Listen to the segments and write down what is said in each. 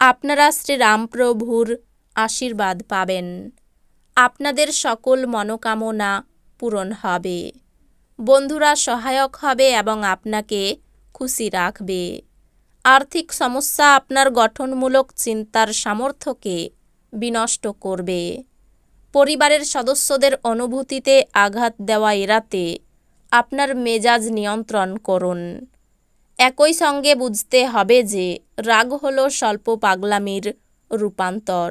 আপনারা শ্রীরামপ্রভুর আশীর্বাদ পাবেন। আপনাদের সকল মনোকামনা পূরণ হবে। বন্ধুরা সহায়ক হবে এবং আপনাকে খুশি রাখবে। আর্থিক সমস্যা আপনার গঠনমূলক চিন্তার সামর্থ্যকে বিনষ্ট করবে। পরিবারের সদস্যদের অনুভূতিতে আঘাত দেওয়া এড়াতে আপনার মেজাজ নিয়ন্ত্রণ করুন। একই সঙ্গে বুঝতে হবে যে রাগ হল স্বল্প পাগলামির রূপান্তর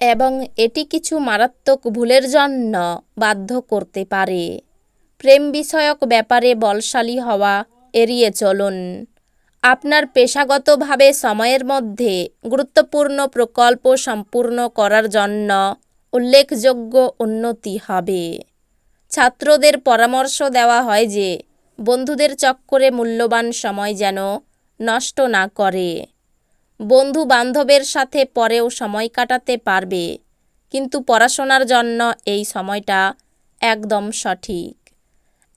এবং এটি কিছু মারাত্মক ভুলের জন্য বাধ্য করতে পারে। প্রেম বিষয়ক ব্যাপারে বলশালী হওয়া, এড়িয়ে চলুন। আপনার পেশাগতভাবে সময়ের মধ্যে গুরুত্বপূর্ণ প্রকল্প সম্পূর্ণ করার জন্য উল্লেখযোগ্য উন্নতি হবে। ছাত্রদের পরামর্শ দেওয়া হয় যে বন্ধুদের চক্করে মূল্যবান সময় যেন নষ্ট না করে। বন্ধু বান্ধবের সাথে পরেও সময় কাটাতে পারবে, কিন্তু পড়াশোনার জন্য এই সময়টা একদম সঠিক।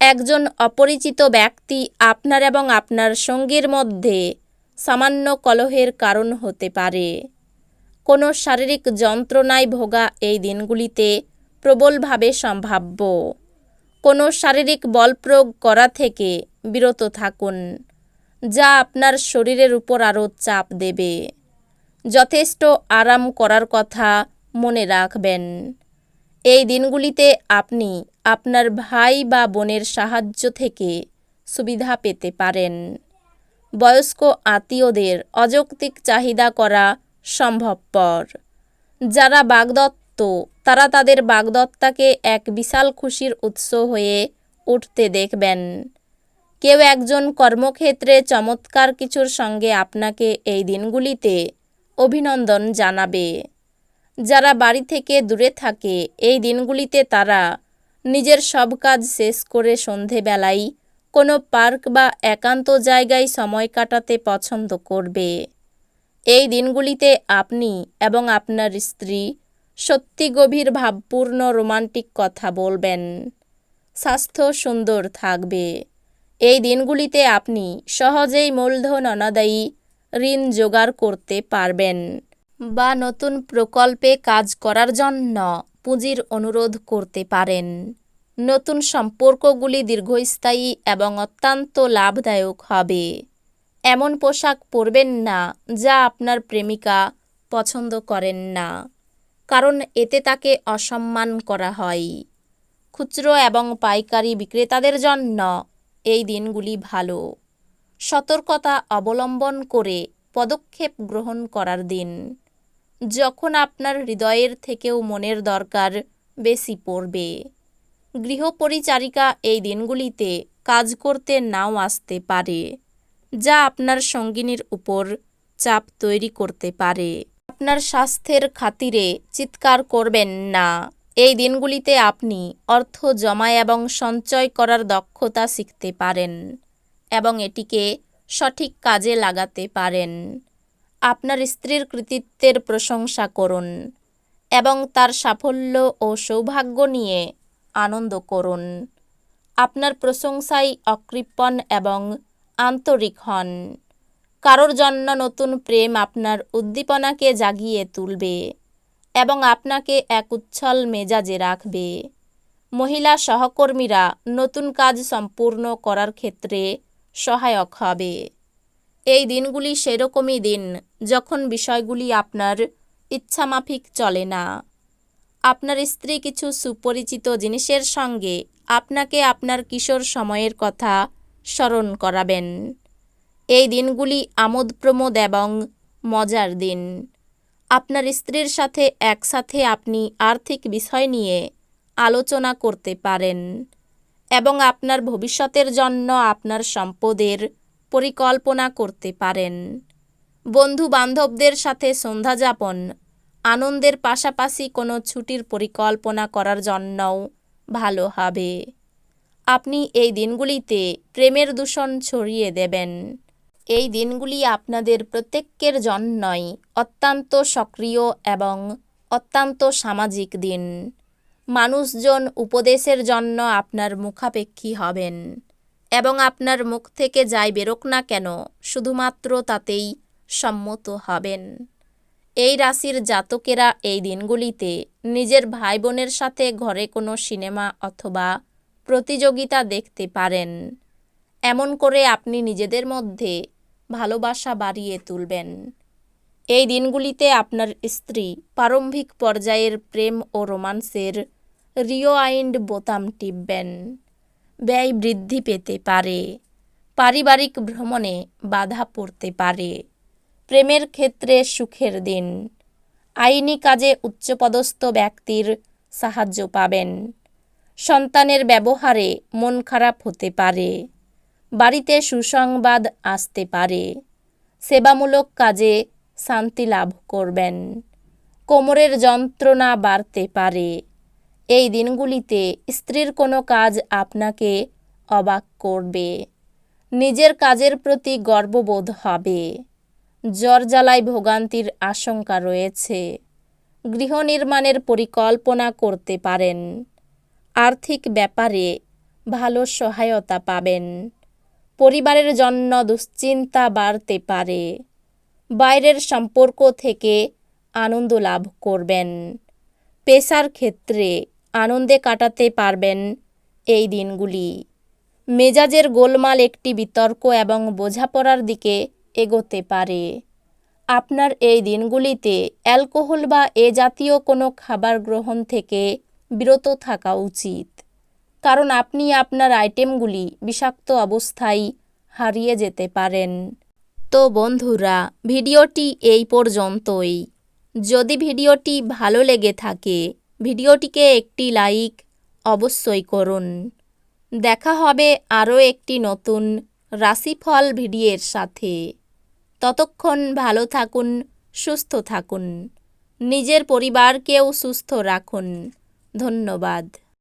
একজন অপরিচিত ব্যক্তি আপনার এবং আপনার সঙ্গীর মধ্যে সামান্য কলহের কারণ হতে পারে। কোনো শারীরিক যন্ত্রণায় ভোগা এই দিনগুলিতে প্রবলভাবে সম্ভাব্য। কোনো শারীরিক বল প্রয়োগ করা থেকে বিরত থাকুন, যা আপনার শরীরের উপর আরও চাপ দেবে। যথেষ্ট আরাম করার কথা মনে রাখবেন। এই দিনগুলিতে আপনি আপনার ভাই বা বোনের সাহায্য থেকে সুবিধা পেতে পারেন। বয়স্ক আত্মীয়দের অযৌক্তিক চাহিদা করা সম্ভবপর। যারা বাগদত্ত তারা তাদের বাগদত্তাকে এক বিশাল খুশির উৎস হয়ে উঠতে দেখবেন। কেউ একজন কর্মক্ষেত্রে চমৎকার কিছুর সঙ্গে আপনাকে এই দিনগুলিতে অভিনন্দন জানাবে। যারা বাড়ি থেকে দূরে থাকে, এই দিনগুলিতে তারা নিজের সব কাজ শেষ করে সন্ধেবেলায় কোনো পার্ক বা একান্ত জায়গায় সময় কাটাতে পছন্দ করবে। এই দিনগুলিতে আপনি এবং আপনার স্ত্রী সত্যি গভীর ভাবপূর্ণ রোমান্টিক কথা বলবেন। স্বাস্থ্য সুন্দর থাকবে। এই দিনগুলিতে আপনি সহজেই মূলধন অনাদায়ী ঋণ জোগাড় করতে পারবেন বা নতুন প্রকল্পে কাজ করার জন্য পুঁজির অনুরোধ করতে পারেন। নতুন সম্পর্কগুলি দীর্ঘস্থায়ী এবং অত্যন্ত লাভদায়ক হবে। এমন পোশাক পরবেন না যা আপনার প্রেমিকা পছন্দ করেন না। কারণ এতে তাকে অসম্মান করা হয়। খুচরো এবং পাইকারি বিক্রেতাদের জন্য এই দিনগুলি ভালো। সতর্কতা অবলম্বন করে পদক্ষেপ গ্রহণ করার দিন। যখন আপনার হৃদয়ের থেকেও মনের দরকার বেশি পড়বে। গৃহপরিচারিকা এই দিনগুলিতে কাজ করতে নাও আসতে পারে, যা আপনার সঙ্গিনীর উপর চাপ তৈরি করতে পারে। আপনার স্বাস্থ্যের খাতিরে চিৎকার করবেন না। এই দিনগুলিতে আপনি অর্থ জমা এবং সঞ্চয় করার দক্ষতা শিখতে পারেন এবং এটিকে সঠিক কাজে লাগাতে পারেন। আপনার স্ত্রীর কৃতিত্বের প্রশংসা করুন এবং তার সাফল্য ও সৌভাগ্য নিয়ে আনন্দ করুন। আপনার প্রশংসায় অকৃপণ এবং আন্তরিক হন। কারোর জন্য নতুন প্রেম আপনার উদ্দীপনাকে জাগিয়ে তুলবে এবং আপনাকে এক উচ্ছল মেজাজে রাখবে। মহিলা সহকর্মীরা নতুন কাজ সম্পূর্ণ করার ক্ষেত্রে সহায়ক হবে। এই দিনগুলি সেরকমই দিন যখন বিষয়গুলি আপনার ইচ্ছামাফিক চলে না। আপনার স্ত্রী কিছু সুপরিচিত জিনিসের সঙ্গে আপনাকে আপনার কিশোর সময়ের কথা স্মরণ করাবেন। এই দিনগুলি আমোদ প্রমোদ এবং মজার দিন। আপনার স্ত্রীর সাথে একসাথে আপনি আর্থিক বিষয় নিয়ে আলোচনা করতে পারেন এবং আপনার ভবিষ্যতের জন্য আপনার সম্পদের পরিকল্পনা করতে পারেন। বন্ধু বান্ধবদের সাথে সন্ধ্যা যাপন, আনন্দের পাশাপাশি কোনো ছুটির পরিকল্পনা করার জন্যও ভালো হবে। আপনি এই দিনগুলিতে প্রেমের দূষণ ছড়িয়ে দেবেন। এই দিনগুলি আপনাদের প্রত্যেকের জন্যই অত্যন্ত সক্রিয় এবং অত্যন্ত সামাজিক দিন। মানুষজন উপদেশের জন্য আপনার মুখাপেক্ষী হবেন এবং আপনার মুখ থেকে যাই বেরোক না কেন, শুধুমাত্র তাতেই সম্মত হবেন। এই রাশির জাতকেরা এই দিনগুলিতে নিজের ভাই বোনের সাথে ঘরে কোনো সিনেমা অথবা প্রতিযোগিতা দেখতে পারেন। এমন করে আপনি নিজেদের মধ্যে ভালোবাসা বাড়িয়ে তুলবেন। এই দিনগুলিতে আপনার স্ত্রী প্রারম্ভিক পর্যায়ের প্রেম ও রোমান্সের রিওয়াইন্ড বোতাম টিপবেন। ব্যয় বৃদ্ধি পেতে পারে। পারিবারিক ভ্রমণে বাধা পড়তে পারে। প্রেমের ক্ষেত্রে সুখের দিন। আইনি কাজে উচ্চপদস্থ ব্যক্তির সাহায্য পাবেন। সন্তানের ব্যবহারে মন খারাপ হতে পারে। বাড়িতে সুসংবাদ আসতে পারে। সেবামূলক কাজে শান্তি লাভ করবেন। কোমরের যন্ত্রণা বাড়তে পারে। এই দিনগুলিতে স্ত্রীর কোনো কাজ আপনাকে অবাক করবে। নিজের কাজের প্রতি গর্ববোধ হবে। জ্বর জ্বালায় ভোগান্তির আশঙ্কা রয়েছে। গৃহ নির্মাণের পরিকল্পনা করতে পারেন। আর্থিক ব্যাপারে ভালো সহায়তা পাবেন। পরিবারের জন্য দুশ্চিন্তা বাড়তে পারে। বাইরের সম্পর্ক থেকে আনন্দ লাভ করবেন। পেশার ক্ষেত্রে আনন্দে কাটাতে পারবেন এই দিনগুলি। মেজাজের গোলমাল একটি বিতর্ক এবং বোঝাপড়ার দিকে এগোতে পারে। আপনার এই দিনগুলিতে অ্যালকোহল বা এ জাতীয় কোনো খাবার গ্রহণ থেকে বিরত থাকা উচিত। কারণ আপনি আপনার আইটেমগুলি বিষাক্ত অবস্থায় হারিয়ে যেতে পারেন। তো বন্ধুরা, ভিডিওটি এই পর্যন্তই। যদি ভিডিওটি ভালো লেগে থাকে, ভিডিওটিকে একটি লাইক অবশ্যই করুন। দেখা হবে আরও একটি নতুন রাশিফল ভিডিওর সাথে। ততক্ষণ ভালো থাকুন, সুস্থ থাকুন। নিজের পরিবারকেও সুস্থ রাখুন। ধন্যবাদ।